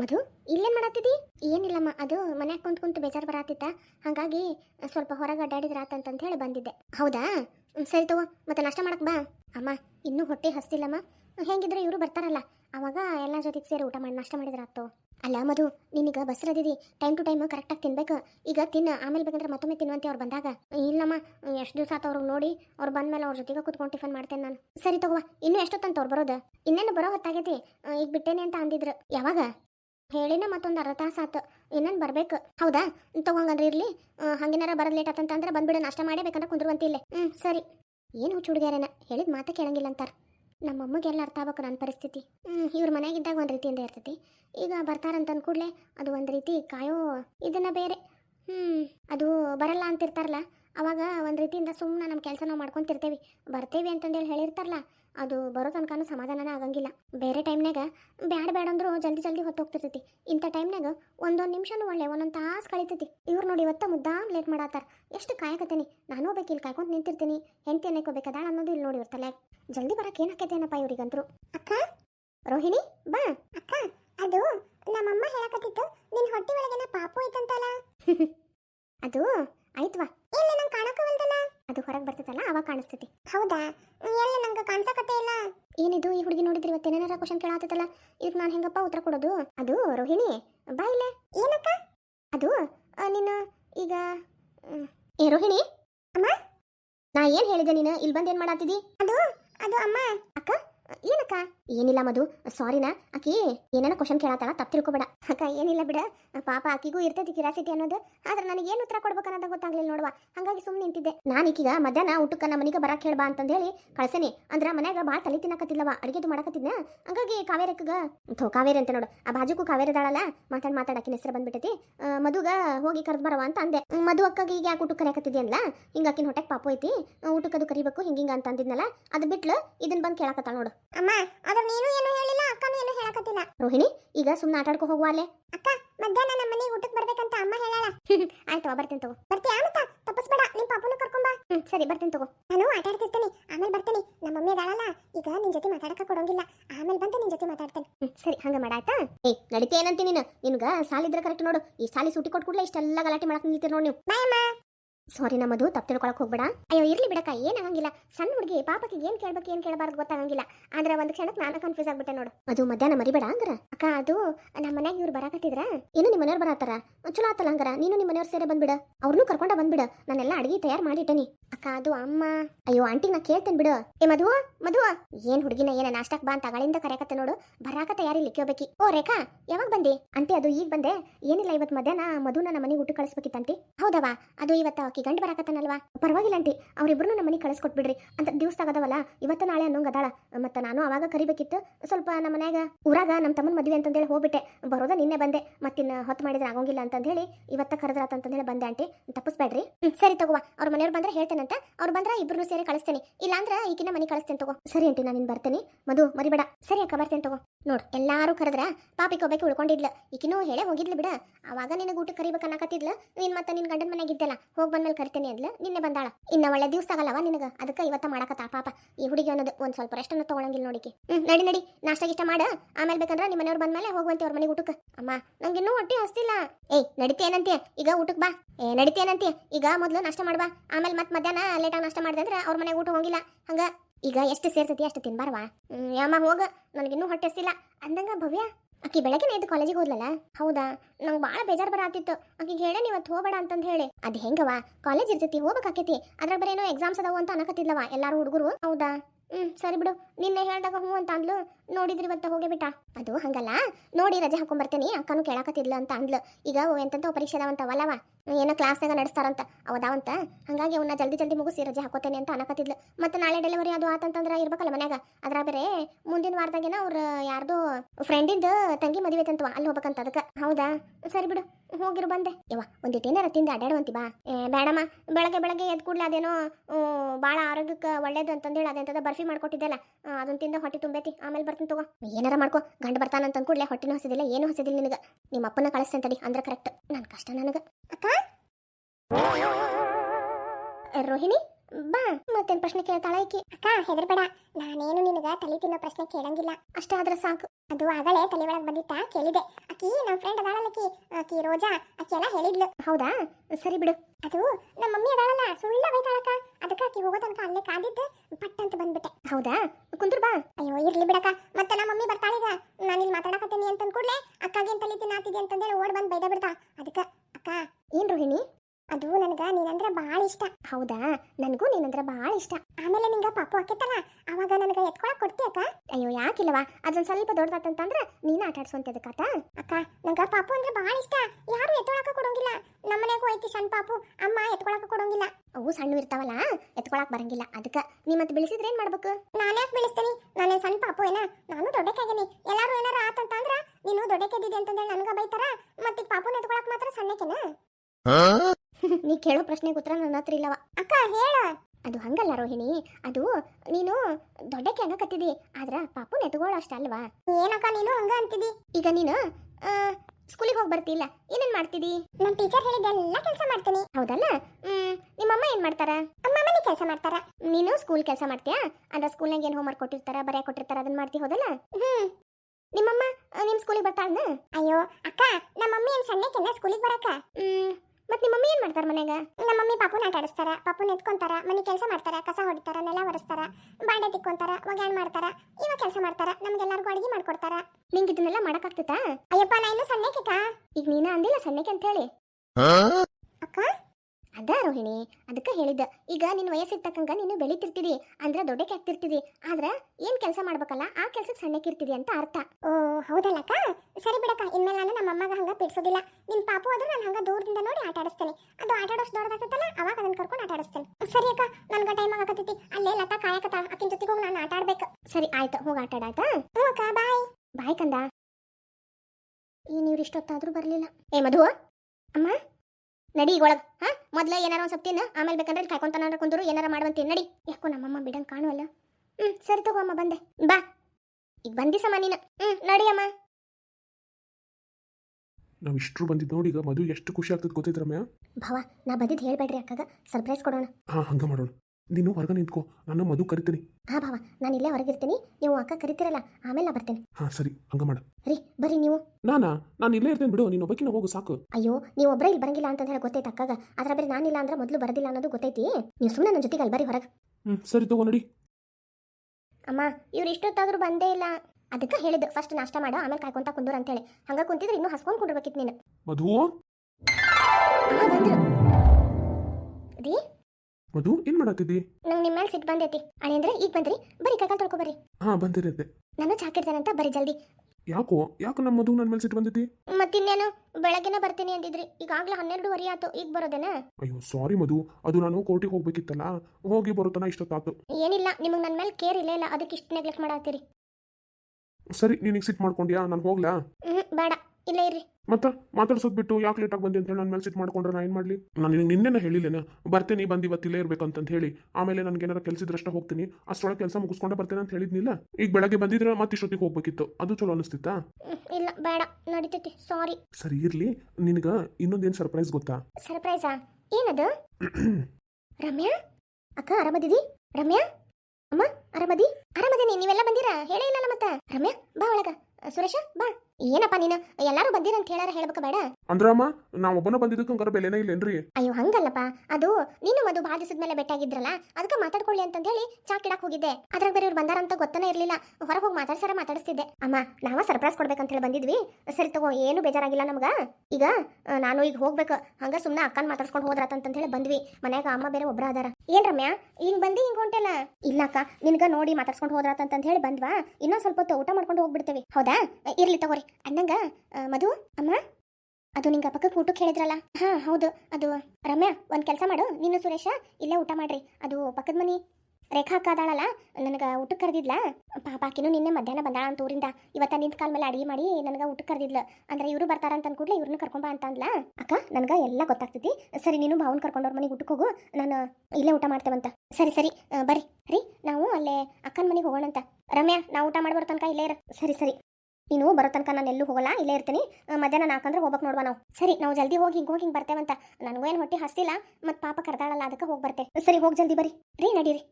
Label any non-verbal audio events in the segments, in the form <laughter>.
ಮಧು, ಇಲ್ಲೇನು ಮಾಡತ್ತಿದ್ದಿ ಏನಿಲ್ಲಮ್ಮ, ಅದು ಮನ್ಯಾಗ ಕುಂತ್ ಕುಂತು ಬೇಜಾರು ಬರತ್ತಿತ್ತ ಹಾಗಾಗಿ ಸ್ವಲ್ಪ ಹೊರಗೆ ಅಡ್ಡಾಡಿದ್ರ ಆತಂತಂತ ಹೇಳಿ ಬಂದಿದ್ದೆ. ಹೌದಾ? ಸರಿ ತಗೋ, ಮತ್ತೆ ನಾಷ್ಟ ಮಾಡಕ್ ಬಾ. ಅಮ್ಮ, ಇನ್ನೂ ಹೊಟ್ಟೆ ಹಸ್ತಿಲ್ಲಮ್ಮ. ಹೆಂಗಿದ್ರೆ ಇವರು ಬರ್ತಾರಲ್ಲ, ಅವಾಗ ಎಲ್ಲ ಜೊತೆಗೆ ಸೇರಿ ಊಟ ಮಾಡಿ ನಾಷ್ಟ ಮಾಡಿದ್ರ ಆತು ಅಲ್ಲ ಮಧು, ನಿನಗೆ ಬಸ್ರದಿದಿ ಟೈಮ್ ಟು ಟೈಮ್ ಕರೆಕ್ಟಾಗಿ ತಿನ್ಬೇಕು. ಈಗ ತಿನ್ನ, ಆಮೇಲೆ ಬೇಕಂದ್ರೆ ಮತ್ತೊಮ್ಮೆ ತಿನ್ನುವಂತೆ ಅವ್ರು ಬಂದಾಗ. ಇಲ್ಲಮ್ಮ, ಎಷ್ಟು ದಿವಸ ಆತ ಅವ್ರಿಗೆ ನೋಡಿ, ಅವ್ರು ಬಂದ್ಮೇಲೆ ಅವ್ರ ಜೊತೆಗೆ ಕುತ್ಕೊಂಡು ಟಿಫನ್ ಮಾಡ್ತೇನೆ ನಾನು. ಸರಿ ತಗೋ, ಇನ್ನೂ ಎಷ್ಟೊತ್ತಂತ ಅವ್ರು ಬರೋದು? ಇನ್ನೇನು ಬರೋ ಹೊತ್ತಾಗೈತಿ? ಈಗ ಬಿಟ್ಟೇನೆ ಅಂತ ಅಂದಿದ್ರು. ಯಾವಾಗ? ಹೇಳಿನ ಮತ್ತೊಂದು ಅರ್ಧ ತಾಸು ಆತು. ಇನ್ನೊಂದು ಬರ್ಬೇಕು. ಹೌದಾ? ತಗೊಂಗಂದ್ರೆ ಇರ್ಲಿ. ಹಂಗೇನಾರ ಬರೋದು ಲೇಟ್ ಆತಂತಂದ್ರೆ ಬಂದ್ಬಿಡು. ನಾಷ್ಟ ಮಾಡೇ ಬೇಕಂದ್ರೆ ಹ್ಞೂ ಸರಿ. ಏನು ಹುಚ್ಚು ಹೇಳಿದ ಮಾತೇ ಕೇಳಂಗಿಲ್ಲ ಅಂತಾರೆ ನಮ್ಮ ಅಮ್ಮಗೆ ಅರ್ಥ ಆಗ್ಬೇಕು ನನ್ನ ಪರಿಸ್ಥಿತಿ. ಇವ್ರ ಮನೆಯಾಗಿದ್ದಾಗ ಒಂದು ರೀತಿಯಿಂದ ಇರ್ತೈತಿ. ಈಗ ಬರ್ತಾರಂತ ಕೂಡಲೇ ಅದು ಒಂದು ರೀತಿ ಕಾಯೋ ಇದನ್ನ ಬೇರೆ. ಹ್ಞೂ ಅದು ಬರಲ್ಲ ಅಂತಿರ್ತಾರಲ್ಲ. ಅವಾಗ ಒಂದು ರೀತಿಯಿಂದ ಸುಮ್ಮನೆ ನಮ್ಮ ಕೆಲಸ ನಾವು ಮಾಡ್ಕೊತಿರ್ತೇವೆ. ಬರ್ತೇವಿ ಅಂತಂದೇಳಿ ಹೇಳಿರ್ತಾರಲ್ಲ ಅದು ಬರೋ ತನಕನೂ ಸಮಾಧಾನನೇ ಆಗಂಗಿಲ್ಲ. ಬೇರೆ ಟೈಮ್ನಾಗ ಬ್ಯಾಡ ಬ್ಯಾಡ ಅಂದ್ರೂ ಜಲ್ದಿ ಜಲ್ದಿ ಹೊತ್ತು ಹೋಗ್ತಿರ್ತೈತಿ ಇಂಥ ಟೈಮ್ನಾಗ ಒಂದೊಂದು ನಿಮಿಷನೂ ಒಳ್ಳೆ ಒಂದೊಂದು ತಾಸು ಕಳೀತೈತಿ. ಇವ್ರು ನೋಡಿ ಇವತ್ತ ಮುದ್ದಾಮ್ ಲೇಟ್ ಮಾಡಾತಾರ ಎಷ್ಟು ಕಾಯಕತ್ತೀನಿ. ನಾನು ಹೋಗ್ಬೇಕು ಇಲ್ಲಿ ಕಾಯ್ಕೊಂಡು ನಿಂತಿರ್ತೀನಿ. ಹೆಂಡತಿ ಹೋಗ್ಬೇಕಾದ ಅನ್ನೋದು ಇಲ್ಲಿ ನೋಡಿ ಇರ್ತಲ್ಲ ಜಲ್ದಿ ಬರಕ್ಕೆ ಏನಾಕೈತೇನಪ್ಪ ಇವ್ರಿಗಂತರು? ಅಕ್ಕ? ರೋಹಿಣಿ ಬಾ. ಅಕ್ಕ ಅದು ನಮ್ಮಮ್ಮ ಹೇಳಕತ್ತಿತ್ತು ನಿನ್ನ ಹೊಟ್ಟೆ ಒಳಗೇನ ಪಾಪು ಐತಂತಲ್ಲ? <laughs> ಅದು ಆಯ್ತವಾ ಇಲ್ಲ ನಂಗೆ ಕಾಣಕವಲ್ದಲ್ಲ ಅದು ಹೊರಗೆ ಬರ್ತದಲ್ಲ, ಅವಾಗ ಕಾಣಿಸ್ತೈತಿ ಹೌದಾ? ಎಲ್ಲ ನಂಗೆ ಕಾಣಿಸಕತ್ತೆ ಇಲ್ಲ? ಏನಿದು, ಈ ಹುಡುಗಿ ನೋಡಿದ್ರಿ ಇವತ್ತು ಏನಾರ ಕ್ವಶನ್ ಕೇಳಾತದಲ್ಲ ಇದಕ್ಕೆ ನಾನು ಹೆಂಗಪ್ಪ ಉತ್ತರ ಕೊಡೋದು? ಅದು ರೋಹಿಣಿ, ಬಾ ಇಲ್ಲೇ. ಏನಕ್ಕ? ಅದು ನೀನು ಈಗ ಏ, ರೋಹಿಣಿ? ಅಮ್ಮ? ನಾ ಏನ್ ಹೇಳಿದೆ ನೀನು? ಇಲ್ಲಿ ಬಂದು ಏನ್ ಮಾಡಾತಿದಿ? ಅದು ಅದು ಅಮ್ಮ ಅಕ್ಕ ಏನಕ್ಕ ಏನಿಲ್ಲ ಮಧು ಸಾರಿನಾ ಆಕಿ ಏನೇನೋ ಕ್ವಶನ್ ಕೇಳತ್ತಾಳ, ತಪ್ಪು ತಿಳ್ಕೊಬೇಡ. ಅಕ್ಕ ಏನಿಲ್ಲ ಬಿಡ. ಪಾಪ ಆಕಿಗೂ ಇರ್ತೈತಿ ಕ್ಯೂರಾಸಿಟಿ ಅನ್ನೋದು. ಆದ್ರೆ ನನಗೆ ಏನು ಉತ್ತರ ಕೊಡ್ಬೇಕು ಅನ್ನೋದು ಗೊತ್ತಾಗ್ಲಿಲ್ಲ ನೋಡುವ. ಹಂಗಾಗಿ ಸುಮ್ಮನೆ ನಿಂತಿದ್ದೆ. ನಾನು ಈಗೀಗ ಮಧ್ಯಾಹ್ನ ಊಟಕ್ಕೆ ನಮ್ಮ ಮನೆಗೆ ಬರಕ್ಕೆ ಹೇಳ್ಬಾ ಅಂತಂದೇಳಿ ಕಳ್ಸೇನಿ. ಅಂದ್ರೆ ಮನ್ಯಾಗ ಭಾಳ ತಲೆ ತಿನ್ನಕತ್ತಿಲ್ಲವ ಅಡುಗೆದು ಮಾಡಕತ್ತಿದ್ನ. ಹಂಗಾಗಿ ಕಾವೇರಕ್ಕಗ ಥೋ ಕಾವೇರಿ ಅಂತ ನೋಡು. ಆ ಬಾಜುಕು ಕಾವೇರಿ ಇದಾಳಲ್ಲ ಮಾತಾಡ್ ಮಾತಾಡಕಿನ ಹೆಸರು ಬಂದ್ಬಿಟ್ಟೈತಿ. ಮಧುಗ ಹೋಗಿ ಕರೆದು ಬರವ ಅಂತ ಅಂದೆ. ಮಧು ಅಕ್ಕಗೆ ಈಗ ಯಾಕೆ ಊಟಕ್ಕೆ ಕರೆಯಕತ್ತಿದ್ದೆ ಅಲ್ಲ ಹಿಂಗ ಆಕಿನ ಹೊಟ್ಟೆಗೆ ಪಾಪು ಐತಿ. ಊಟಕ್ಕದು ಕರಿಬೇಕು, ಹಿಂಗ ಹಿಂಗ ಅಂತ ಅಂದಿದ್ನಲ್ಲ. ಅದು ಬಿಟ್ಲು ಇದನ್ನ ಬಂದು ಕೇಳಕತ್ತಾಳ ನೋಡು. ಅಮ್ಮ ಅದ್ರ ನೀನು ಏನು ಹೇಳಿಲ್ಲ ಅಕ್ಕನೂ ಏನು ಹೇಳಕತ್ತಿಲ್ಲ. ರೋಹಿಣಿ ಈಗ ಸುಮ್ಮನೆ ಆಟ ಆಡ್ಕೊ ಹೋಗುವ ಅಲ್ಲೇ? ಅಕ್ಕ ಮಧ್ಯಾಹ್ನ ನಮ್ಮ ಮನೆಗೆ ಊಟಕ್ಕೆ ಬರ್ಬೇಕಂತ ಅಮ್ಮ ಹೇಳಾಳ. <laughs> ಆಯ್ತು ಬರ್ತೀನಿ ತಗೋ. ಬರ್ತೀಯಾ ಮತ್ತ ತಪ್ಪಿಸ್ಬೇಡ ನಿಮ್ ಪಾಪನು ಕರ್ಕೊಂಬಾ ಹ್ಮ್ ಸರಿ ಬರ್ತೀನಿ ತಗೋ. ನಾನು ಆಟ ಆಡ್ತಿರ್ತೀನಿ ಆಮೇಲೆ ಬರ್ತೀನಿ. ನಮ್ಮ ಮಮ್ಮಿ ಅದಾಳಲ್ಲ ಈಗ ನಿನ್ ಜೊತೆ ಮಾತಾಡಕ ಕೊಡೋಂಗಿಲ್ಲ. ಆಮೇಲೆ ಬಂದು ನಿನ್ ಜೊತೆ ಮಾತಾಡ್ತೇನೆ. ಸರಿ ಹಂಗ ಮಾಡಾಯ್ತಾ ಏ ನಡೀತಿ ಏನಂತೀನಿ ನೀನು? ನಿನ್ಗ ಸಾಲಿದ್ರೆ ಕರೆಕ್ಟ್ ನೋಡು. ಈ ಸಾಲಿ ಸೂಟಿ ಕೊಟ್ಟು ಕೂಡಲೇ ಇಷ್ಟೆಲ್ಲ ಗಲಾಟೆ ಮಾಡಕ್ ನಿಂತಿರ್ ನೋಡಿ ನೀವು. ಬಾಯ್ ಅಮ್ಮ. ಸಾರಿ ನಮ್ಮದು ತಪ್ಪು ತಿಳ್ಕೊಳಕ್ ಹೋಗ್ಬೇಡ. ಅಯ್ಯೋ, ಇರ್ಲಿ ಬಿಡಕ್ಕ ಏನಾಗಂಗಿಲ್ಲ ಸಣ್ಣ ಹುಡುಗಿ ಪಾಪಕ್ಕೆ ಏನ್ ಕೇಳ್ಬೇಕು, ಏನ್ ಕೇಳಬಾರ್ದು ಗೊತ್ತಾಗಂಗಿಲ್ಲ. ಆದ್ರೆ ಒಂದ್ ಕ್ಷಣಕ್ಕೆ ನಾನು ಕನ್ಫ್ಯೂಸ್ ಆಗ್ಬಿಟ್ಟೆ ನೋಡು. ಅದು ಮಧ್ಯಾಹ್ನ ಮರಿಬೇಡ ಅಂದ್ರೆ? ಅಕ್ಕ, ಅದು ನಮ್ಮ ಮನ್ಯಾಗ ಇವ್ರು ಬರಾಕತ್ತಿದ್ರ ಏನು ನಿಮ್ಮ ಮನೆಯವ್ರು ಬರತ್ತಾರ ಚಲೋ ಆತಲ್ಲ ಹಂಗಾರ? ನೀನು ನಿಮ್ಮ ಮನೆಯವ್ರ ಸೇರೆ ಬಂದ್ಬಿಡ. ಅವ್ರನ್ನೂ ಕರ್ಕೊಂಡ ಬಂದ್ಬಿಡ. ನಾನೆಲ್ಲ ಅಡಿಗೆ ತಯಾರು ಮಾಡಿಟ್ಟೇನಿ ಅಕ್ಕ, ಅದು ಅಮ್ಮ. ಅಯ್ಯೋ ಆಂಟಿ ನಾ ಕೇಳ್ತೇನೆ ಬಿಡು. ಏ, ಮಧು ಮಧುವ ಏನ್ ಹುಡುಗಿನ ಏನ ನಾಷ್ಟಕ್ ಬಾ ಅಂತ ಅಗಳಿಂದ ಕರೆಯಕತ್ತೆ ನೋಡು. ಬರಾಕ ತಯಾರಿ ಲಿಕ್ಕೋಬೇಕಿ ಓ, ರೇಖಾ, ಯಾವಾಗ ಬಂದಿ? ಆಂಟಿ ಅದು ಈಗ ಬಂದೆ. ಏನಿಲ್ಲ ಇವತ್ತು ಮಧ್ಯಾಹ್ನ ಮಧುನ ನಮ್ಮ ಮನೆಗೆ ಊಟ ಕಳಿಸ್ಬೇಕಿತ್ತಂಟಿ. ಹೌದವಾ? ಅದು ಇವತ್ತು ಆಕಿ ಗಂಡು ಬರಾಕತ್ತಾನಲ್ವಾ? ಪರವಾಗಿಲ್ಲ ಅಂಟಿ ಅವ್ರಿಬ್ರು ನಮ್ಮ ಮನೆಗೆ ಕಳಿಸ್ಕೊಟ್ಬಿಡ್ರಿ. ಅಂತ ದಿವಸ ತಗದವಲ್ಲ ಇವತ್ತು ನಾಳೆ ಅನ್ನೋಂಗ್ ಅದಾಳ. ಮತ್ತೆ ನಾನು ಅವಾಗ ಕರಿಬೇಕಿತ್ತು, ಸ್ವಲ್ಪ ನಮ್ಮ ಮನ್ಯಾಗ, ಊರಾಗ ನಮ್ಮ ತಮ್ಮನ ಮದುವೆ ಅಂತಂದೇಳಿ ಹೋಗ್ಬಿಟ್ಟೆ. ಬರೋದ ನಿನ್ನೆ ಬಂದೆ ಮತ್ತಿನ್ನ ಹೊತ್ತು ಮಾಡಿದ್ರೆ ಆಗೋಂಗಿಲ್ಲ ಅಂತಂದೇಳಿ ಇವತ್ತ ಕರೆದ್ರಾತಂತಂದೇಳಿ ಬಂದೆ ಆಂಟಿ. ತಪ್ಪಿಸ್ಬೇಡ್ರಿ. ಸರಿ ತಗೋವಾ, ಅವ್ರ ಮನೆಯವ್ರು ಬಂದ್ರೆ ಹೇಳ್ತೇನಂತ ಅವ್ರು ಬಂದ್ರೆ ಇಬ್ರು ಸೇರಿ ಕಳಿಸ್ತೇನೆ. ಇಲ್ಲಾಂದ್ರ ಈಕಿನ ಮನೆ ಕಳಿಸ್ತೇನೆ ತಗೋ. ಸರಿ ಆಂಟಿ, ನಾನು ಬರ್ತೇನೆ. ಮಧು, ಮರಿಬೇಡ. ಸರಿ ಅಕ್ಕ, ಬರ್ತೇನೆ ತಗೋ. ನೋಡ್, ಎಲ್ಲಾರು ಕರೆದ್ರ, ಪಾಪಿಗೆ ಒಬ್ಬಕ್ಕೆ ಉಳ್ಕೊಂಡಿದ್ಲ. ಈಕಿನೂ ಹೇಳೇ ಹೋಗಿದ್ಲು ಬಿಡ. ಅವಾಗ ನಿನಗೆ ಊಟ ಕರಿಬೇಕು ನೀನ್ ಮತ್ತೆ ನಿನ್ ಗಂಡನ ಮನೆಗೆ ಇದ್ದಲ್ಲ, ಹೋಗಿ ಬಂದ್ಮೇಲೆ ಕರಿತೇನೆ ಅಂದ್ಲ, ನಿನ್ನೆ ಬಂದಾಳ. ಇನ್ನ ಒಳ್ಳೆ ದಿವಸ ಆಗಲ್ಲವಾ ನಿನಗ? ಅದಕ್ಕೆ ಇವತ್ತ ಮಾಡಕತ್ತ ಪಾಪ. ಈ ಹುಡುಗಿ ಅನ್ನೋದು ಒಂದ್ ಸ್ವಲ್ಪ ರೆಸ್ಟ್ ಅನ್ನ ತಗೊಳಂಗಿಲ್ಲ ನೋಡಿಕೆ. ಹ್ಮ್, ನಡಿ ನಡಿ. ನಾಷ್ಟ ಗಿಷ್ಟ ಮಾಡ. ಆಮೇಲೆ ಬೇಕಂದ್ರ ನಿಮ್ಮ ಮನೆಯವ್ರು ಬಂದ್ಮೇಲೆ ಹೋಗುವಂತೆ ಅವ್ರ ಮನೆಗೆ ಊಟಕ್ಕೆ. ಅಮ್ಮ ನಂಗಿನ್ನೂ ಹೊಟ್ಟೆ ಹಸ್ತಿಲ್ಲ. ಏಯ್ ನಡಿತೇನಂತೆ ಈಗ ಊಟಕ್ಕೆ ಬಾ. ಏ ನಡಿತೇನಂತೆ ಈಗ ಮೊದಲು ನಾಷ್ಟ ಮಾಡ್ಬಾ ಆಮೇಲೆ ಮತ್ತೆ ಮಧ್ಯಾಹ್ನ ಲೇಟಾಗಿ ನಾಷ್ಟ ಮಾಡಿದೆ ಅಂದ್ರೆ ಅವ್ರ ಮನೆಗೆ ಊಟ ಹೋಗಿಲ್ಲ. ಹಂಗ? ಈಗ ಎಷ್ಟು ಸೇರ್ತೈತಿ, ಅಷ್ಟು ತಿನ್ಬಾರ್ವಾ? ಯಮ್ಮ, ಹೋಗ. ನನಗಿನ್ನೂ ಹೊಟ್ಟೆ ಹಸ್ತಿಲ್ಲ. ಅಂದಂಗ ಭವ್ಯ? ಆಕಿ ಬೆಳಗ್ಗೆ ಎದ್ದು ಕಾಲೇಜಿಗೆ ಹೋದ್ಲಲ್ಲ? ಹೌದಾ? ನಂಗೆ ಭಾಳ ಬೇಜಾರು ಬರಾತಿತ್ತು ಆಕಿಗೆ ಹೇಳಿ ಇವತ್ತು ಹೋಗಬೇಡ ಅಂತಂದು ಹೇಳಿ. ಅದು ಹೆಂಗವ ಕಾಲೇಜ್ ಇರ್ತೈತಿ ಹೋಗ್ಬೇಕಾಕೈತಿ ಅದ್ರಾಗ ಬರೇನೋ ಎಕ್ಸಾಮ್ಸ್ ಅದಾವ ಅಂತ ಅನ್ನಕತ್ತಿದ್ಲವ ಎಲ್ಲಾರು ಹುಡುಗರು? ಹೌದಾ? ಹ್ಮ್, ಸರಿ ಬಿಡು. ನಿನ್ನೆ ಹೇಳ್ದಾಗ ಹ್ಞೂ ಅಂತ ಅಂದ್ಲು ನೋಡಿದ್ರಿ ಇವತ್ತು ಹೋಗೇ ಬಿಟ್ಟ. ಅದು ಹಂಗಲ್ಲ. ನೋಡಿ ರಜೆ ಹಾಕೊಂಡ್ ಬರ್ತೇನೆ ಅಕ್ಕನು ಕೇಳಾಕತ್ತಿದ್ಲ ಅಂತ ಅಂದ್ಲು. ಈಗ ಓ ಎಂತ ಪರೀಕ್ಷೆ ಅದಾವಂತವಲ್ಲವ ಏನೋ ಕ್ಲಾಸ್ನಾಗ ನಡೆಸ್ತಾರಂತ. ಅವದಾವಂತ ಹಂಗಾಗಿ ಅವನ್ನ ಜಲ್ದಿ ಜಲ್ದಿ ಮುಗಿಸಿ ರಜೆ ಹಾಕೋತೇನೆ ಅಂತ ಅನ್ನಕತ್ತಿದ್ಲು ಮತ್ತೆ ನಾಳೆ ಡೆಲಿವರಿ ಅದು ಆತಂತಂದ್ರೆ ಇರ್ಬೇಕಲ್ಲ ಮನ್ಯಾಗ. ಅದ್ರ ಬೇರೆ ಮುಂದಿನ ವಾರದಾಗೇನ ಅವ್ರ ಯಾರ್ದೋ ಫ್ರೆಂಡಿಂದ ತಂಗಿ ಮದುವೆ ಐತಂತವ ಅಲ್ಲಿ ಹೋಗ್ಬೇಕಂತ ಅದಕ್ಕೆ. ಹೌದಾ? ಸರಿ ಬಿಡು. ಹೋಗಿರು ಬಂದೆ. ಯವ್ವ ಒಂದಿಟ್ಟು ಏನಾರ ತಿಂದು ಅಡ್ಡಾಡುವಂತಿ ಬಾ. ಏ, ಬೇಡಮ್ಮ. ಬೆಳಗ್ಗೆ ಬೆಳಗ್ಗೆ ಎದ್ದು ಕೂಡಲೇ ಅದೇನೋ ಭಾಳ ಆರೋಗ್ಯಕ್ಕೆ ಒಳ್ಳೇದು ಅಂತಂದೇಳಿ ಅದೆಂತದ ಬರ್ಫಿ ಮಾಡ್ಕೊಟ್ಟಿದ್ದೆಲ್ಲ. ಅದನ್ನ ತಿಂದ ಹೊಟ್ಟೆ ತುಂಬೈತಿ. ಆಮೇಲೆ ಬರ್ತೀನಿ ತಗೋ. ಏನಾರ ಮಾಡ್ಕೋ. ಗಂಡ ಬರ್ತಾನಂತ ಕೂಡಲೇ ಹೊಟ್ಟೆನೂ ಹಸಿದಿಲ್ಲ, ಏನು ಹಸಿದಿಲ್ಲ ನಿನಗೆ. ನಿಮ್ಮ ಅಪ್ಪನ ಕಳಿಸ್ತೇನೆ ತಡಿ, ಅಂದ್ರೆ ಕರೆಕ್ಟ್ ನನ್ನ ಕಷ್ಟ ನನಗೆ. ಅಕ್ಕ? ರೋಹಿಣಿ? ಬಾ ಮತ್ತೇನ್ ಪ್ರಶ್ನೆ ಕೇಳ್ತಾಳ ಈಕಿ? ಅಕ್ಕ ಹೆದರ್ಬೇಡ. ನಾನೇನು ನಿನಗ ತಲೆ ತಿನ್ನೋ ಪ್ರಶ್ನೆ ಕೇಳಂಗಿಲ್ಲ. ಅಷ್ಟಾದ್ರೆ ಸಾಕು. ಅದು ಆಗಲೇ ತಲೆ ಒಳಗ್ ಬಂದಿತ್ತ ಕೇಳಿದೆ. ಆಕಿ ನಮ್ಮ ಫ್ರೆಂಡ್ ಅದಾಳಲ್ಲಕಿ ಆಕಿ ರೋಜಾ ಅಕ್ಕಿ ಎಲ್ಲ ಹೇಳಿದ್ಲು. ಹೌದಾ? ಸರಿ ಬಿಡು. ಅದು ನಮ್ಮ ಮಮ್ಮಿ ಅದಾಳಲ್ಲ ಸುಳ್ಳ ಬೈತಾಳಕ್ಕ. ಅದಕ್ಕೆ ಆಕಿ ಹೋಗೋ ತನಕ ಅಲ್ಲೇ ಕಾದಿದ್ದು ಪಟ್ ಅಂತ ಬಂದ್ಬಿಟ್ಟೆ. ಹೌದಾ? ಕುಂದ್ರ ಬಾ. ಅಯ್ಯೋ ಇರ್ಲಿ ಬಿಡಕ್ಕ. ಮತ್ತೆ ನಮ್ಮ ಮಮ್ಮಿ ಬರ್ತಾಳೀಗ ನಾನು ಇಲ್ಲಿ ಮಾತಾಡಕತ್ತೀನಿ ಅಂತ ಕೂಡಲೇ ಅಕ್ಕಗೆ ತಲೆ ತಿನ್ನಾತಿದೆ ಅಂತಂದೇಳಿ ಓಡ್ ಬಂದು ಬೈದ ಬಿಡ್ತಾ ಅದಕ್ಕೆ ಅಕ್ಕ. ಏನ್ ರೋಹಿಣಿ? ಅದು ನನಗ ನೀನಂದ್ರೆ ಭಾಳ ಇಷ್ಟ. ಹೌದಾ? ನನಗೂ ನೀನಂದ್ರೆ ಭಾಳ ಇಷ್ಟ. ಆಮೇಲೆ ನಿಂಗ ಪಾಪು ಹಾಕೈತಲ್ಲ ಅವಾಗ ನನಗ ಎತ್ಕೊಳಕ್ ಕೊಡ್ತೀಯಕ್ಕ? ಅಯ್ಯೋ ಯಾಕಿಲ್ಲವಾ ಅದೊಂದ್ ಸ್ವಲ್ಪ ದೊಡ್ಡದಾತಂತಂದ್ರ ನೀನ ಆಟ ಆಡ್ಸೋಂತದಕ್ಕತ್ತ ಅಕ್ಕ, ನಂಗ ಪಾಪು ಅಂದ್ರೆ ಭಾಳ ಇಷ್ಟ. ಯಾರು ಎತ್ಕೊಳಕ ಕೊಡೋಂಗಿಲ್ಲ. ನಮ್ಮನೆಗೂ ಐತಿ ಸಣ್ಣ ಪಾಪು, ಅಮ್ಮ ಎತ್ಕೊಳಕ ಕೊಡೋಂಗಿಲ್ಲ. ಅವು ಸಣ್ಣ ಇರ್ತಾವಲ್ಲ, ಎತ್ಕೊಳಕ್ ಬರಂಗಿಲ್ಲ. ಅದಕ್ಕ, ನೀ ಮತ್ ಬೆಳೆಸಿದ್ರೆ ಏನ್ ಮಾಡ್ಬೇಕು? ನಾನು ಯಾಕೆ ಬೆಳೆಸ್ತೀನಿ? ನಾನೇ ಸಣ್ಣ ಪಾಪು ಏನ? ನಾನು ದೊಡ್ಡಕ್ಕಾಗೇನಿ. ಎಲ್ಲಾರು ಏನಾರ ಆತಂತಂದ್ರ ನೀನು ದೊಡ್ಡಕ್ಕೆದ್ದಿದೆ ಅಂತಂದ್ರೆ ನನಗ ಬೈತಾರ. ಮತ್ತೆ ಪಾಪುನ ಎತ್ಕೊಳಕ್ ಮಾತ್ರ ಸಣ್ಣಕ್ಕೆನ? ನೀ ಕೇಳೋ ಪ್ರಶ್ನೆಗೆ ಉತ್ತರ ನನ್ನ ಹತ್ರ ಇಲ್ಲವ. ಅಕ್ಕ ಹೇಳ. ಅದು ಹಂಗಲ್ಲ ರೋಹಿಣಿ. ಅದು ನೀನು ದೊಡ್ಡಕ್ಕೆ ಹಂಗಕತ್ತಿದಿ ಆದ್ರ ಪಾಪು ನೆತ್ಕೊಳ್ಳೋ ಅಷ್ಟಲ್ವಾ ಏನಕ್ಕ ನೀನು ಹಂಗ ಅಂತಿದಿ? ಈಗ ನೀನು ಸ್ಕೂಲಿಗೆ ಹೋಗಿ ಬರ್ತಿಲ್ಲ. ಏನೇನ್ ಮಾಡ್ತಿದಿ? ನಮ್ಮ ಟೀಚರ್ ಹೇಳಿದ್ದೆಲ್ಲ ಕೆಲಸ ಮಾಡ್ತೀನಿ. ಹೌದಲ್ಲ? ನಿಮ್ಮಮ್ಮ ಏನ್ ಮಾಡ್ತಾರ? ಅಮ್ಮ ಮನೆ ಕೆಲಸ ಮಾಡ್ತಾರ. ನೀನು ಸ್ಕೂಲ್ ಕೆಲಸ ಮಾಡ್ತೀಯಾ? ಅಂದ್ರೆ ಸ್ಕೂಲ್ನಾಗ ಏನ್ ಹೋಮ್ವರ್ಕ್ ಕೊಟ್ಟಿರ್ತಾರ ಬರೆಯ ಕೊಟ್ಟಿರ್ತಾರ ಅದನ್ನ ಮಾಡ್ತಿ ಹೌದಲ್ಲ? ಹ್ಮ್. ನಿಮ್ಮಮ್ಮ ನಿಮ್ ಸ್ಕೂಲಿಗೆ ಬರ್ತಾಳ ಅಯ್ಯೋ ಅಕ್ಕ ನಮ್ಮ ಮಮ್ಮಿ ಏನ್ ಸಣ್ಣಕ್ಕೆಲ್ಲ ಸ್ಕೂಲಿಗೆ ಬರಕ ಹ್ಮ್ ಮತ್ ನಿಮ್ಮ ಮಮ್ಮಿ ಏನ್ ಮಾಡ್ತಾರ ಮನ್ಯಾಗ? ನಮ್ಮ ಮಮ್ಮಿ ಪಾಪುನ ಆಟ ಆಡಿಸ್ತಾರ ಪಾಪುನ ಎತ್ಕೊಂತಾರ ಮನೆ ಕೆಲಸ ಮಾಡ್ತಾರ ಕಸ ಹೊಡಿತಾರ ನೆಲ ಒರೆಸ್ತಾರ ಬಾಂಡೆ ತಿಕ್ಕೊಂತಾರ ಒಗ್ಯಾಣ್ ಮಾಡ್ತಾರ ಇವ ಕೆಲಸ ಮಾಡ್ತಾರ ನಮ್ಗೆಲ್ಲರಿಗೂ ಅಡಿಗೆ ಮಾಡ್ಕೊಡ್ತಾರ. ನಿಂಗೆ ಇದನ್ನೆಲ್ಲ ಮಾಡಕ್ಕಾಗ್ತೈತಾ? ಅಯ್ಯಪ್ಪ ನಾ ಇನ್ನು ಸಣ್ಣಕ್ಕಿಕ ಈಗ ನೀನ ಅಂದಿಲ್ಲ ಸಣ್ಣಕ್ಕೆ ಅಂತ ಹೇಳಿ. ಅಕ್ಕ? ಅದ ರೋಹಿಣಿ ಅದಕ್ಕೆ ಹೇಳಿದ್ದ. ಈಗ ನಿನ್ನ ವಯಸ್ಸಿಗೆ ತಕ್ಕಂಗ ನೀನು ಬೆಳಿತಿರ್ತಿದಿ ಅಂದ್ರೆ ದೊಡ್ಡಕ್ಕೆ ಆಗ್ತಿರ್ತಿದಿ ಆದ್ರೆ ಏನ್ ಕೆಲಸ ಮಾಡ್ಬೇಕಲ್ಲ ಆ ಕೆಲ್ಸಕ್ಕೆ ಸಣ್ಣಕ್ಕೆ ಇರ್ತಿದಿ ಅಂತ ಅರ್ಥ. ಓ ಹೌದಲ್ಲಕ್ಕ? ಸರಿ ಬಿಡಕ್ಕ ಇನ್ಮೇಲೆ ನಾನು ನಮ್ಮ ಅಮ್ಮಗ ಹಂಗ ಬಿಡಿಸೋದಿಲ್ಲ ನಿನ್ ಪಾಪು ಆದ್ರೂ ನಾನು ಹಂಗ ದೂರದಿಂದ ನೋಡಿ ಆಟ ಆಡಿಸ್ತೇನೆ ಅದು ಆಟ ಆಡೋಷ್ಟು ದೊಡ್ಡದಾಗತ್ತಲ್ಲ ಅವಾಗ ಅದನ್ನ ಕರ್ಕೊಂಡು ಆಟ ಆಡಿಸ್ತೇನೆ ಸರಿ ಅಕ್ಕ ನನ್ಗ ಟೈಮ್ ಆಗತ್ತೈತಿ ಅಲ್ಲೇ ಲತಾ ಕಾಯಕತ್ತ ಅಕ್ಕಿನ ಜೊತೆಗೆ ಹೋಗಿ ನಾನು ಆಟ ಆಡ್ಬೇಕು ಸರಿ ಆಯ್ತು ಹೋಗಿ ಆಟ ಆಡಾಯ್ತಾ ಹ್ಞೂ ಅಕ್ಕ ಬಾಯ್. ಬಾಯ್ ಕಂದ. ಏನು ಇವ್ರು ಇಷ್ಟೊತ್ತಾದ್ರೂ ಬರ್ಲಿಲ್ಲ. ಏ ಮಧು. ಅಮ್ಮ? ನಡಿ ಈಗ ಒಳಗೆ. ಹಾ ಮೊದ್ಲ ಏನಾರ ಒಂದು ತಿನ್ನ ಆಮೇಲೆ ಬೇಕಂದ್ರೆ ಕಾಯ್ಕೊಂತಾನ ಕುಂದ್ರು ಏನಾರ ಮಾಡುವಂತೀನಿ ನಡಿ. ಯಾಕೋ ನಮ್ಮಮ್ಮ ಬಿಡಂಗೆ ಕಾಣುವಲ್ಲ. ಹ್ಮ್ ಸರಿ ತಗೋ ಅಮ್ಮ ಬಂದೆ. ಬಾ. ಈಗ ಬಂದಿಸಮ್ಮ ನೀನು. ಹ್ಮ್ ನಡಿ ಅಮ್ಮ. ನಾವು ಇಷ್ಟರು ಬಂದಿದ್ದು ನೋಡಿ ಈಗ ಮದುವೆ ಎಷ್ಟು ಖುಷಿ ಆಗ್ತದೆ ಗೊತ್ತಿದ್ರಮ್ಮ ಭಾವ ನಾ ಬಂದಿದ್ದು ಹೇಳ್ಬೇಡ್ರಿ ಅಕ್ಕಾಗ. ಸರ್ಪ್ರೈಸ್ ಕೊಡೋಣ. ಹಾಂ ಹಂಗೆ ಮಾಡೋಣ. ನೀನು ಹೊರಗೆ ನಿಂತ್ಕೋ. ನಾನು ಮಧು ಕರಿತೀನಿ. ಹಾ ಭಾವ ನಾನು ಇಲ್ಲೇ ಹೊರಗಿರ್ತೀನಿ. ನೀವು ಅಕ್ಕ ಕರಿತೀರಲ್ಲ ಆಮೇಲೆ ನಾ ಬರ್ತೇನೆ. ಹಾ ಸರಿ. ಹಂಗ ಮಾಡು. ರೀ ಬರ್ರಿ ನೀವು. ನಾನಾ? ನಾನು ಇಲ್ಲೇ ಇರ್ತೇನೆ ಬಿಡು. ನೀನು ಒಬ್ಬಕಿನ ಹೋಗು ಸಾಕು. ಅಯ್ಯೋ ನೀವು ಒಬ್ಬರೇ ಇಲ್ಲಿ ಬರಂಗಿಲ್ಲ ಅಂತ ಹೇಳಿ ಗೊತ್ತೈತೆ ಅಕ್ಕಾಗ. ಅದ್ರ ಬೇರೆ ನಾನಿಲ್ಲ ಅಂದ್ರೆ ಮೊದಲು ಬರದಿಲ್ಲ ಅನ್ನೋದು ಗೊತ್ತೈತಿ. ನೀವು ಸುಮ್ಮನೆ ನನ್ನ ಜೊತೆಗೆ ಅಲ್ಲಿ ಬರ್ರಿ ಹೊರಗೆ. ಹ್ಮ್ ಸರಿ ತಗೋ ನಡಿ. ಅಮ್ಮ ಇವ್ರು ಇಷ್ಟೊತ್ತಾದ್ರೂ ಬಂದೇ ಇಲ್ಲ. ಅದಕ್ಕೆ ಹೇಳಿದ್ದು ಫಸ್ಟ್ ನಾಷ್ಟ ಮಾಡೋ ಆಮೇಲೆ ಕಾಯ್ಕೊಂತ ಅಂತ ಅಂತೇಳಿ ಹಂಗ ಕುಂತಿದ್ರೆ ಇನ್ನೂ ಹಸ್ಕೊಂಡ್ ಕುಂಡ್ರಬೇಕಿತ್ತು ನೀನು. ಮಧು? ಅಮ್ಮ ಬಂದ್ರು. ರೀ? ಮಧು ಏನು ಮಾಡಾತಿದ್ದಿ ನಂಗೆ ನಿಮ್ಮ ಮೇಲೆ ಸಿಟ್ಟು ಬಂದೈತಿ. ಅಂದ್ರೆ ಈಗ ಬಂದ್ರಿ. ಬರಿ ಕೈಕಾಲು ತೊಳ್ಕೊ ಬರ್ರಿ ಹಾ ಬಂದಿರತ್ತೆ. ನಾನು ಚಾಕಿರ್ತಾನಂತ ಬರಿ ಜಲ್ದಿ. ಯಾಕೋ? ಯಾಕೆ ನಮ್ಮ ಮಧು ನನ್ನ ಮೇಲೆ ಸಿಟ್ಟು ಬಂದಿದ್ದಿ ಮತ್ತಿನ್ನೇನು? ಬೆಳಗ್ಗೆನ ಬರ್ತೀನಿ ಅಂದಿದ್ರಿ. ಈಗಾಗ್ಲೇ ಹನ್ನೆರಡುವರೆ ಆತು. ಈಗ ಬರೋದೇನ? ಅಯ್ಯೋ ಸಾರಿ ಮಧು. ಅದು ನಾನು ಕೋರ್ಟಿಗೆ ಹೋಗ್ಬೇಕಿತ್ತಲ್ಲ. ಹೋಗಿ ಬರೋತನ ಇಷ್ಟೊತ್ತಾತು ಏನಿಲ್ಲ. ನಿಮಗೆ ನನ್ನ ಮೇಲೆ ಕೇರ್ ಇಲ್ಲ ಇಲ್ಲ. ಅದಕ್ಕೆ ಇಷ್ಟು ನೆಗ್ಲೆಕ್ಟ್ ಮಾಡಾತೀರಿ ಸರಿ ನೀನು ಸಿಟ್ಟು ಮಾಡ್ಕೊಂಡ್ಯಾ? ನಾನು ಹೋಗ್ಲಾ? ಹ್ಞೂ ಬೇಡ. ಇಲ್ಲೇ ಇರ್ರಿ. ಮತ್ತೆ ಮಾತಾಡ್ಸೋದು ಬಿಟ್ಟು ಯಾಕೆ ಲೇಟಾಗಿ ಬಂದಿ ಅಂತ ಹೇಳಿ ನನ್ನ ಮೇಲೆ ಸಿಟ್ ಮಾಡ್ಕೊಂಡ್ರೆ ನಾನು ಏನು ಮಾಡಲಿ? ನಾನು ನಿನಗೆ ನಿನ್ನೆನ ಹೇಳಿಲ್ಲೇನೆ? ಬರ್ತೀನಿ ಬಂದು ಇವತ್ತು ಇಲ್ಲೇ ಇರ್ಬೇಕಂತ ಹೇಳಿ. ಆಮೇಲೆ ನನಗೆ ಏನಾರ ಕೆಲಸ ಇದ್ರಷ್ಟೇ ಹೋಗ್ತೀನಿ. ಅಷ್ಟೊಳಗೆ ಕೆಲಸ ಮುಗಿಸ್ಕೊಂಡೆ ಬರ್ತೇನೆ ಅಂತ ಹೇಳಿದ್ನಿಲ್ಲ? ಈಗ ಬೆಳಗ್ಗೆ ಬಂದಿದ್ರೆ ಮತ್ತೆ ಇಷ್ಟೊತ್ತಿಗೆ ಹೋಗ್ಬೇಕಿತ್ತು. ಅದು ಚಲೋ ಅನಿಸ್ತಿತ್ತಾ? ಇಲ್ಲ ಬೇಡ. ನಡೀತೈತಿ. ಸಾರಿ ಸರಿ ಇರ್ಲಿ. ನಿನಗೆ ಇನ್ನೊಂದೇನು ಸರ್ಪ್ರೈಸ್ ಗೊತ್ತಾ? ಸರ್ಪ್ರೈಸಾ ಏನದು? <clears throat> ರಮ್ಯಾ? ಅಕ್ಕ ಆರಾಮದಿದಿ? ರಮ್ಯಾ? ಅಮ್ಮ ಆರಾಮದಿ? ಆರಾಮದೀನಿ ನೀವೆಲ್ಲ ಬಂದಿರಾ? ಹೇಳೇ ಇಲ್ಲಲ್ಲ ಮತ್ತ? ರಮ್ಯಾ ಬಾ ಒಳಗ. ಸುರೇಶ ಬಾ. ಏನಪ್ಪ ನೀನು? ಎಲ್ಲಾರು ಬಂದಿರಂತ ಹೇಳಾರ ಹೇಳ್ಬೇಕ ಬೇಡ. ಅಂದ್ರಮ್ಮ ನಾ ಒಬ್ಬನ ಬಂದಿದ್ದಕ್ಕೆ ಹಂಗಾರೆ ಬೆಲೆನೇ ಇಲ್ಲೇನ್ರಿ? ಅಯ್ಯೋ ಹಂಗಲ್ಲಪ್ಪ. ಅದು ನೀನು ಮದು ಭಾಳ ದಿವಸದ ಮೇಲೆ ಬೆಟ್ಟಾಗಿದ್ರಲ್ಲ ಅದಕ್ಕೆ ಮಾತಾಡ್ಕೊಳ್ಳಿ ಅಂತ ಹೇಳಿ ಚಾ ಕಿಡಕ್ ಹೋಗಿದ್ದೆ. ಅದ್ರಾಗ ಬೇರೆ ಇವ್ರು ಬಂದಾರಂತ ಗೊತ್ತನೇ ಇರಲಿಲ್ಲ. ಹೊರಗೆ ಹೋಗಿ ಮಾತಾಡ್ಸಾರ ಮಾತಾಡಿಸ್ತಿದ್ದೆ. ಅಮ್ಮ ನಾವ ಸರ್ಪ್ರೈಸ್ ಕೊಡ್ಬೇಕಂತ ಹೇಳಿ ಬಂದಿದ್ವಿ. ಸರಿ ತಗೋ ಏನು ಬೇಜಾರಾಗಿಲ್ಲ ನಮ್ಗ. ಈಗ ನಾನು ಈಗ ಹೋಗ್ಬೇಕು. ಹಂಗ ಸುಮ್ಮನೆ ಅಕ್ಕನ ಮಾತಾಡ್ಸ್ಕೊಂಡು ಹೋದ್ರಾತಂತ ಹೇಳಿ ಬಂದ್ವಿ. ಮನ್ಯಾಗ ಅಮ್ಮ ಬೇರೆ ಒಬ್ರ ಅದಾರ. ಏನ್ ರಮ್ಯಾ ಹಿಂಗ್ ಬಂದಿ ಹಿಂಗ್ ಹೊಂಟೆಲ್ಲ? ಇಲ್ಲ ಅಕ್ಕ ನಿನ್ಗ ನೋಡಿ ಮಾತಾಡ್ಸ್ಕೊಂಡು ಹೋದ್ರಾತಂತ ಹೇಳಿ ಬಂದ್ವಾ. ಇನ್ನೊಂದ್ ಸ್ವಲ್ಪ ಹೊತ್ತು ಊಟ ಮಾಡ್ಕೊಂಡು ಹೋಗ್ಬಿಡ್ತೇವೆ. ಹೌದಾ? ಇರ್ಲಿ ತಗೋರಿ. ಅಂದಂಗ ಮಧು, ಅಮ್ಮ, ಅದು ನಿಂಗೆ ಪಕ್ಕಕ್ಕೆ ಊಟಕ್ಕೆ ಹೇಳಿದ್ರಲ್ಲ. ಹಾ, ಹೌದು, ಅದು ರಮ್ಯಾ, ಒಂದು ಕೆಲಸ ಮಾಡು, ನೀನು ಸುರೇಶ, ಇಲ್ಲೇ ಊಟ ಮಾಡ್ರಿ. ಅದು ಪಕ್ಕದ ಮನಿ. ರೇಖಾ ಅಕ್ಕ ಅದಾಳಲ್ಲ, ನನಗೆ ಊಟಕ್ಕೆ ಕರೆದಿದ್ಲ. ಪಾಪ ಆಕಿನೂ ನಿನ್ನೆ ಮಧ್ಯಾಹ್ನ ಬಂದಾಳ ಅಂತ ಊರಿಂದ. ಇವತ್ತ ನಿಂತ ಕಾಲ ಮೇಲೆ ಅಡಿಗೆ ಮಾಡಿ ನನಗೆ ಊಟಕ್ಕೆ ಕರೆದಿದ್ಲು. ಅಂದ್ರೆ ಇವರು ಬರ್ತಾರ ಅಂತ ಅನ್ಕೂಡ್ಲೆ ಇವ್ರನ್ನ ಕರ್ಕೊಂಬ ಅಂತ ಅಂದ್ಲ. ಅಕ್ಕ, ನನಗೆ ಎಲ್ಲ ಗೊತ್ತಾಗ್ತೈತಿ. ಸರಿ, ನೀನು ಭಾವನ್ ಕರ್ಕೊಂಡವ್ರ ಮನೆಗೆ ಊಟಕ್ಕೆ ಹೋಗು. ನಾನು ಇಲ್ಲೇ ಊಟ ಮಾಡ್ತೇವಂತ. ಸರಿ ಸರಿ ಬರ್ರಿ. ರೀ, ನಾವು ಅಲ್ಲೇ ಅಕ್ಕನ ಮನೆಗೆ ಹೋಗೋಣಂತ. ರಮ್ಯಾ, ನಾವು ಊಟ ಮಾಡಿ ಬರೋ ತನಕ ಇಲ್ಲೇ ಇರ. ಸರಿ ಸರಿ. ನೀನು ಬರೋ ತನಕ ನಾನು ಎಲ್ಲೂ ಹೋಗಲ್ಲ ಇಲ್ಲೇ ಇರ್ತೀನಿ. ಮಧ್ಯಾಹ್ನ ನಾಲ್ಕಂದ್ರೆ ಹೋಗ್ಬೇಕು ನೋಡುವ ನಾವು. ಸರಿ ನಾವು ಜಲ್ದಿ ಹೋಗಿ ಹಿಂಗೆ ಹೋಗಿ ಹಿಂಗೆ ಬರ್ತೇವಂತ ನನಗೂ ಏನು ಹೊಟ್ಟೆ ಹಸ್ತಿಲ್ಲ ಮತ್ತು ಪಾಪ ಕರ್ದಾಳಲ್ಲ ಅದಕ್ಕೆ ಹೋಗಿ ಬರ್ತೆ ಸರಿ ಹೋಗಿ ಜಲ್ದಿ ಬರ್ರಿ ರೀ ನಡೀರಿ.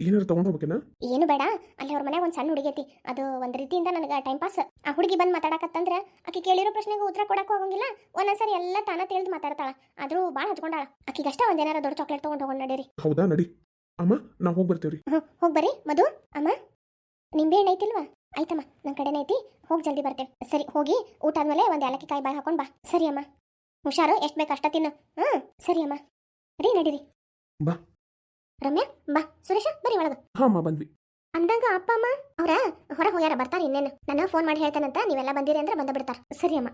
ಏನಾರು ತಗೊಂಡು ಹೋಗ್ಬೇಕೇನ? ಏನು ಬೇಡ ಅಲ್ಲಿ ಅವ್ರ ಮನ್ಯಾಗ ಒಂದು ಸಣ್ಣ ಹುಡುಗಿ ಐತಿ. ಅದು ಒಂದು ರೀತಿಯಿಂದ ನನಗೆ ಟೈಮ್ ಪಾಸ್ ಆ ಹುಡುಗಿ ಬಂದು ಮಾತಾಡಕತ್ತಂದ್ರೆ ಆಕಿ ಕೇಳಿರೋ ಪ್ರಶ್ನೆಗೆ ಉತ್ತರ ಕೊಡಕ್ಕೆ ಹೋಗಂಗಿಲ್ಲ ಒಂದೊಂದ್ಸರಿ ಎಲ್ಲ ತಾನ ತಿಳಿದು ಮಾತಾಡ್ತಾಳ. ಆದರೂ ಭಾಳ ಹಚ್ಕೊಂಡಾಳ. ಆಕಿಗಷ್ಟ ಒಂದೇನಾರ ದೊಡ್ಡ ಚಾಕ್ಲೇಟ್ ತೊಗೊಂಡು ಹೋಗೋಣ ನಡೀರಿ. ಹೌದಾ ನಡಿ. ಅಮ್ಮ ನಾವು ಹೋಗಿ ಬರ್ತೇವ್ರಿ. ಹೋಗಿ ಬರ್ರಿ ಮಧು ಅಮ್ಮ. ನಿಂಬೆ ಹಣ್ಣು ಐತಿಲ್ವಾ? ಆಯ್ತಮ್ಮ ನನ್ನ ಕಡೆನೇ ಐತಿ. ಹೋಗಿ ಜಲ್ದಿ ಬರ್ತೇವೆ. ಸರಿ ಹೋಗಿ ಊಟ ಆದ್ಮೇಲೆ ಒಂದು ಏಲಕ್ಕಿ ಕಾಯಿ ಬಾಯಿ ಹಾಕೊಂಡು ಬಾ. ಸರಿ ಅಮ್ಮ. ಹುಷಾರು ಎಷ್ಟು ಬೇಕು ಅಷ್ಟ ತಿನ್ನು. ಹಾಂ ಸರಿ ಅಮ್ಮ. ರೀ ನಡೀರಿ. ಬಾ. ರಮ್ಯಾ ಬಾ. ಸುರೇಶ ಬರೀ ಒಳಗೆ. ಹಾ ಅಮ್ಮ ಬಂದ್ವಿ. ಅಂದಂಗ ಅಪ್ಪ ಅಮ್ಮ ಅವ್ರ ಹೊರ ಹೋಗ್ಯಾರ ಬರ್ತಾರ ಇನ್ನೇನು. ನಾನು ಫೋನ್ ಮಾಡಿ ಹೇಳ್ತೇನಂತ ನೀವೆಲ್ಲ ಬಂದಿರಿ ಅಂದ್ರೆ ಬಂದ ಬಿಡ್ತಾರ. ಸರಿ ಅಮ್ಮ.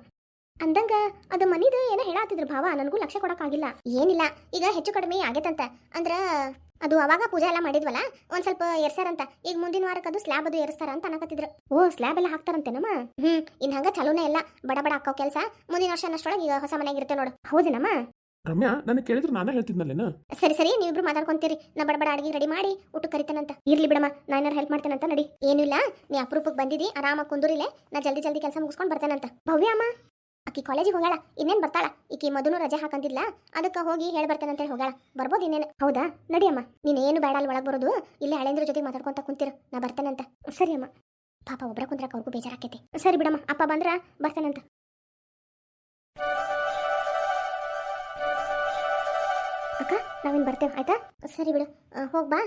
ಅಂದಂಗ ಅದ ಮನಿದು ಏನ ಹೇಳಾತಿದ್ರು ಭಾವ ನನಗೂ ಲಕ್ಷ ಕೊಡಕ್ಕಾಗಿಲ್ಲ. ಏನಿಲ್ಲ ಈಗ ಹೆಚ್ಚು ಕಡಿಮೆ ಆಗೇತಂತ. ಅಂದ್ರ ಅದು ಅವಾಗ ಪೂಜೆ ಎಲ್ಲ ಮಾಡಿದ್ವಲ್ಲ ಒಂದ್ ಸ್ವಲ್ಪ ಏರ್ಸಾರಂತ ಈಗ ಮುಂದಿನ ವಾರಕ್ಕೆ ಅದು ಸ್ಲ್ಯಾಬ್ ಅದು ಏರ್ಸ್ತಾರ ಅಂತ ಅನ್ನಕತ್ತಿದ್ರು. ಓ ಸ್ಲ್ಯಾಬ್ ಎಲ್ಲ ಹಾಕ್ತಾರಂತೇನಮ್ಮ? ಹ್ಮ್ ಇನ್ ಹಂಗ ಚಲೋನೇ ಇಲ್ಲ. ಬಡ ಬಡ ಹಾಕೋ ಕೆಲಸ. ಮುಂದಿನ ವರ್ಷ ಅನ್ನಷ್ಟೊಳಗೆ ಈಗ ಹೊಸ ಮನೆಗೆ ಇರುತ್ತೆ ನೋಡು. ಹೌದೇನಮ್ಮ? ರಮ್ಯಾ ನನಗೆ ಕೇಳಿದ್ರು ನಾನೇ ಹೇಳ್ತಿದ್ನಲ್ಲೇನ? ಸರಿ ಸರಿ ನೀವಿಬ್ರು ಮಾತಾಡ್ಕೊಂತೀರಿ. ನಾ ಬಡ ಬಡ ಅಡಿಗೆ ರೆಡಿ ಮಾಡಿ ಊಟ ಕರಿತಾನಂತ. ಇರ್ಲಿ ಬಿಡಮ್ಮ ನಾ ಏನಾರು ಹೆಲ್ಪ್ ಮಾಡ್ತೇನಂತ ನಡಿ. ಏನಿಲ್ಲ ನೀ ಅಪರೂಪಕ್ಕೆ ಬಂದಿದ್ದಿ ಆರಾಮಾಗಿ ಕುಂದೂರಿಲೆ ನಾ ಜಲ್ದಿ ಜಲ್ದಿ ಕೆಲಸ ಮುಗಿಸ್ಕೊಂಡು ಬರ್ತೇನಂತ. ಭವ್ಯ ಅಮ್ಮ ಆಕಿ ಕಾಲೇಜಿಗೆ ಹೋಗ್ಯಾಳ, ಇನ್ನೇನು ಬರ್ತಾಳ? ಈಕಿ ಮೊದಲು ರಜೆ ಹಾಕಂತಿದ್ಲ, ಅದಕ್ಕೆ ಹೋಗಿ ಹೇಳಿ ಬರ್ತೇನೆ ಹೋಗ್ಯಾಳ. ಬರ್ಬೋದು ಇನ್ನೇನು? ಹೌದಾ? ನಡಿ ಅಮ್ಮ, ನೀನು ಏನು ಬೇಡ, ಅಲ್ಲಿ ಒಳಗೆ ಬರೋದು. ಇಲ್ಲಿ ಹಳೆಂದ್ರ ಜೊತೆಗೆ ಮಾತಾಡ್ಕೊಂತ ಕುಂತಿರು. ನಾ ಬರ್ತೇನಂತ ಸರಿ ಅಮ್ಮ. ಪಾಪ ಒಬ್ಬರ ಕುಂದ್ರಕ್ಕೆ ಅವ್ರಿಗೂ ಬೇಜಾರಾಕೈತಿ. ಸರಿ ಬಿಡಮ್ಮ, ಅಪ್ಪ ಬಂದ್ರ ಬರ್ತೇನಂತ ಅಕ್ಕ, ನಾವೇನು ಬರ್ತೇವೆ, ಆಯ್ತಾ? ಸರಿ ಬಿಡು. ಹೋಗಿ ಬಾ.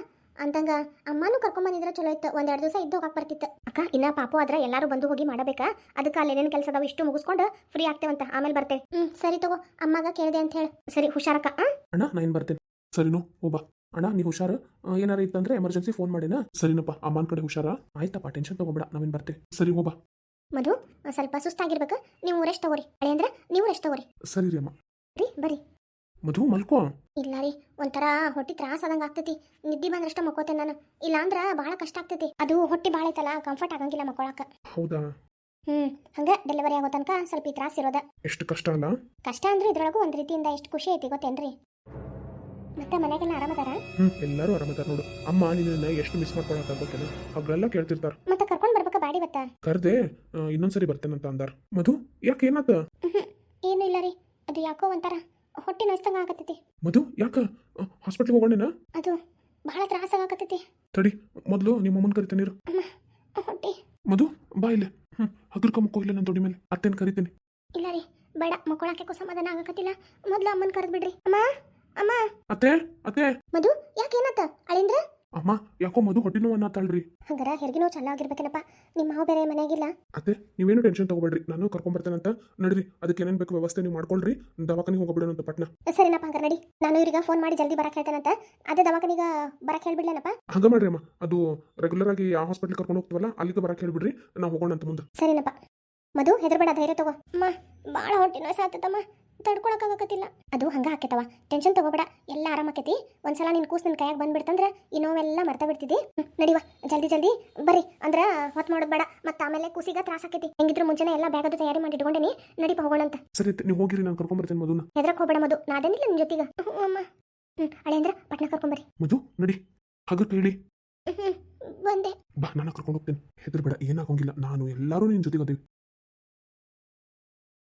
ಅಂತಂಗ ಅಮ್ಮನೂ ಕರ್ಕೊಂಬಂದಿದ್ರೆ ಚಲೋ ಇತ್ತು. ಒಂದೆರಡು ದಿವಸ ಇದ್ದು ಹೋಗಕ್ಕೆ ಬರ್ತಿತ್ತು. ಅಕ್ಕ ಇನ್ನ ಪಾಪು ಆದ್ರೆ ಎಲ್ಲರೂ ಬಂದು ಹೋಗಿ ಮಾಡಬೇಕಾ? ಅದಕ್ಕೆ ಅಲ್ಲಿ ಏನೇನು ಕೆಲಸ ಅದಾವ ಇಷ್ಟು ಮುಗಿಸ್ಕೊಂಡು ಫ್ರೀ ಆಗ್ತೇವಂತ ಆಮೇಲೆ ಬರ್ತೆ ಹ್ಮ್ ಸರಿ ತಗೋ. ಅಮ್ಮಗ ಕೇಳಿದೆ ಅಂತ ಹೇಳಿ. ಸರಿ ಹುಷಾರಕ್ಕ ಆ? ಅಣ್ಣ ನಾ ಏನ್ ಬರ್ತೇನೆ? ಸರಿನು ಹೋಬಾ ಅಣ್ಣ ನೀ ಹುಷಾರು? ಏನಾರ ಇತ್ತಂದ್ರೆ ಎಮರ್ಜೆನ್ಸಿ ಫೋನ್ ಮಾಡಿನ? ಸರಿನಪ್ಪ ಅಮ್ಮನ ಕಡೆ ಹುಷಾರ? ಆಯ್ತಪ್ಪ ಟೆನ್ಷನ್ ತಗೋಬೇಡ ನಾವೇನು ಬರ್ತೇವೆ? ಸರಿ ಹೋಬಾ ಮಧು ಸ್ವಲ್ಪ ಸುಸ್ತಾಗಿರ್ಬೇಕು. ನೀವು ರೆಸ್ಟ್ ತಗೋರಿ. ಅಳೆ ಅಂದ್ರೆ ನೀವು ರೆಸ್ಟ್ ತಗೋರಿ. ಸರಿ ರೀ ಅಮ್ಮ. ರೀ ಬರ್ರಿ ಮಧು ಮಲ್ಕೋ. ಇಲ್ಲ ರೀ ಒಂಥರ ಹೊಟ್ಟಿ ತ್ರಾಸ ಆದಂಗ ಆಗ್ತೈತಿ. ನಿದ್ದೆ ಬಂದ್ರಷ್ಟ ಮಕ್ಕೋತೇನೆ ನಾನು. ಇಲ್ಲ ಅಂದ್ರ ಭಾಳ ಕಷ್ಟ ಆಗ್ತೈತಿ. ಅದು ಹೊಟ್ಟಿ ಭಾಳ ಐತಲ್ಲ ಕಂಫರ್ಟ್ ಆಗಂಗಿಲ್ಲ ಮಕ್ಕೊಳಕ. ಹೌದಾ? ಹ್ಮ್ ಹಂಗ ಡೆಲಿವರಿ ಆಗೋ ತನಕ ಸ್ವಲ್ಪ ಈ ತ್ರಾಸ ಇರೋದ. ಎಷ್ಟು ಕಷ್ಟ ಅಲ್ಲ? ಕಷ್ಟ ಅಂದ್ರೆ ಇದ್ರೊಳಗೂ ಒಂದ್ ರೀತಿಯಿಂದ ಎಷ್ಟು ಖುಷಿ ಐತಿ ಗೊತ್ತೇನ್ರಿ? ಮತ್ತೆ ಮನೆಗೆಲ್ಲ ಆರಾಮದಾರ? ಹ್ಮ್ ಎಲ್ಲರೂ ಆರಾಮದಾರ ನೋಡು. ಅಮ್ಮ ನಿನ್ನ ಎಷ್ಟು ಮಿಸ್ ಮಾಡ್ಕೊಳತ್ತ ಗೊತ್ತೇನ ಅವ್ರೆಲ್ಲ ಕೇಳ್ತಿರ್ತಾರ. ಮತ್ತೆ ಕರ್ಕೊಂಡು ಬರ್ಬೇಕ ಬಾಡಿ ಬತ್ತ ಕರ್ದೆ ಇನ್ನೊಂದ್ಸರಿ ಬರ್ತೇನಂತ ಅಂದಾರ. ಮಧು ಯಾಕೆ ಏನಾತ? ಏನು ಇಲ್ಲ ರೀ. ಅದು ಯಾಕೋ ಒಂಥರ ಹೊಟ್ಟೆ ನೋಯ್ತಂಗೆ ಆಗತ್ತೈತಿ. ಮಧು ಯಾಕ? ಹಾಸ್ಪಿಟ್ಲಿಗೆ ಹೋಗೋಣ ಅದು ಬಹಳ ತ್ರಾಸ ಆಗತ್ತೈತಿ. ತಡಿ ಮೊದಲು ನಿಮ್ಮ ಅಮ್ಮನ ಕರಿತೇನೆ ಇರು ಹೊಟ್ಟೆ. ಮಧು ಬಾ ಇಲ್ಲ. ಹ್ಞೂ ಹಗರ್ಕ ಮುಕ್ಕೋ ಇಲ್ಲ ನನ್ನ ತೊಡಿ ಮೇಲೆ. ಅತ್ತೇನು ಕರಿತೀನಿ. ಇಲ್ಲ ರೀ ಬೇಡ ಮಕ್ಕಳಕ್ಕೆ ಸಮಾಧಾನ ಆಗಕತ್ತಿಲ್ಲ. ಮೊದಲು ಅಮ್ಮನ ಕರೆದು ಬಿಡ್ರಿ. ಅಮ್ಮ ಅಮ್ಮ. ಅತ್ತೆ ಅತ್ತೆ. ಮಧು ಯಾಕೆ ಏನತ್ತ? ಅಳಿಂದ್ರ? ಅಮ್ಮ ಯಾಕೋ ಮಧು ಹೊಟ್ಟೆ ನೋವು ಅನ್ನತ್ತಾಳ್ರಿ ಹಂಗಾರ ಹೆರಿಗೆ ನೋವು ಚೆನ್ನಾಗಿರ್ಬೇಕೇನಪ್ಪ? ಆಗಿರ್ಬೇಕೇನಪ್ಪ ನಿಮ್ಮ ಮಾವು ಬೇರೆ ಮನೆಯಾಗಿಲ್ಲ ಅತ್ತೆ ನೀವೇನು ಟೆನ್ಷನ್ ತಗೋಬೇಡ್ರಿ. ನಾನು ಕರ್ಕೊಂಬರ್ತೇನಂತ ನಡ್ರಿ ಅದಕ್ಕೆ ಏನೇನು ಬೇಕು ವ್ಯವಸ್ಥೆ ನೀವು ಮಾಡ್ಕೊಳ್ರಿ. ದವಾಖಾನಿಗೆ ಹೋಗ್ಬಿಡೋಣಂತ ಪಟ್ನ. ಸರಿನಪ್ಪ ಹಂಗಾರ ನಡಿ. ನಾನು ಇವ್ರಿಗೆ ಫೋನ್ ಮಾಡಿ ಜಲ್ದಿ ಬರಕ್ಕೆ ಹೇಳ್ತೇನಂತ ಅದೇ ದವಾಖಾನೆಗ ಬರಕ್ಕೆ ಹೇಳ್ಬಿಡ್ಲೇನಪ್ಪ? ಹಂಗ ಮಾಡ್ರಿ ಅಮ್ಮ. ಅದು ರೆಗ್ಯುಲರ್ ಆಗಿ ಆ ಹಾಸ್ಪಿಟಲ್ ಕರ್ಕೊಂಡು ಹೋಗ್ತೀವಲ್ಲ ಅಲ್ಲಿಗೆ ಬರಕ್ಕೆ ಹೇಳ್ಬಿಡ್ರಿ. ನಾವು ಹೋಗೋಣ ಅಂತ ಮುಂದೆ. ಸರಿನಪ್ಪ. ಮಧು ಹೆದರ್ಬೇಡ ಧೈರ್ಯ ತಗೋ. ಅಮ್ಮ ಭಾಳ ಹೊಟ್ಟೆ ನೋಯ್ಸ ಆತದಮ್ಮ ತಡ್ಕೊಳಕ್ಕಾಗತ್ತಿಲ್ಲ ಅದು ಹಂಗ ಆಕೈತವ. ಟೆನ್ಷನ್ ತಗೋಬೇಡ. ಎಲ್ಲ ಆರಾಮಾಕೈತಿ. ಒಂದ್ಸಲ ನಿನ್ ಕೂಸ್ ನಿನ್ ಕೈಯಾಗ ಬಂದ್ಬಿಡ್ತಂದ್ರ ಈ ನೋವೆಲ್ಲ ಮರ್ತ ಬಿಡ್ತಿದ್ದಿ ಹ್ಮ್, ನಡಿವ. ಜಲ್ದಿ ಜಲ್ದಿ ಬರ್ರಿ. ಅಂದ್ರ ಹೊತ್ ಮಾಡೋದ್ ಬೇಡ. ಮತ್ತೆ ಆಮೇಲೆ ಕೂಸಿಗ ತ್ರಾಸ ಆಕೈತಿ. ಹೆಂಗಿದ್ರು ಮುಂಚೆನೆ ಎಲ್ಲ ಬ್ಯಾಗದು ತಯಾರಿ ಮಾಡಿ ಇಟ್ಕೊಂಡೇನಿ. ನಡಿಪ ಹೋಗೋಣಂತ ಸರಿ ನೀವು ಹೋಗಿರಿ ನಾನು ಕರ್ಕೊಂಬರ್ತೇನೆ ಮಧುನ. ಹೆದ್ರಕ್ ಹೋಗ್ಬೇಡ ಮಧು. ನಾದೇನಿಲ್ಲ ನಿನ್ ಜೊತೆಗ. ಹ್ಞೂ ಅಮ್ಮ. ಹ್ಞೂ ಹಳೆ ಅಂದ್ರ ಪಟ್ನ ಕರ್ಕೊಂಬರ್ರಿ ಮಧು ನಡಿ. ಹಗರ್ ಹೇಳಿ ಬಂದೆ. ಬಾ ನಾನು ಕರ್ಕೊಂಡು ಹೋಗ್ತೀನಿ. ಹೆದರ್ಬೇಡ ಏನಾಗೋಂಗಿಲ್ಲ. ನಾನು ಎಲ್ಲರೂ ನಿನ್ ಜೊತೆಗೆ ಅದೀವಿ.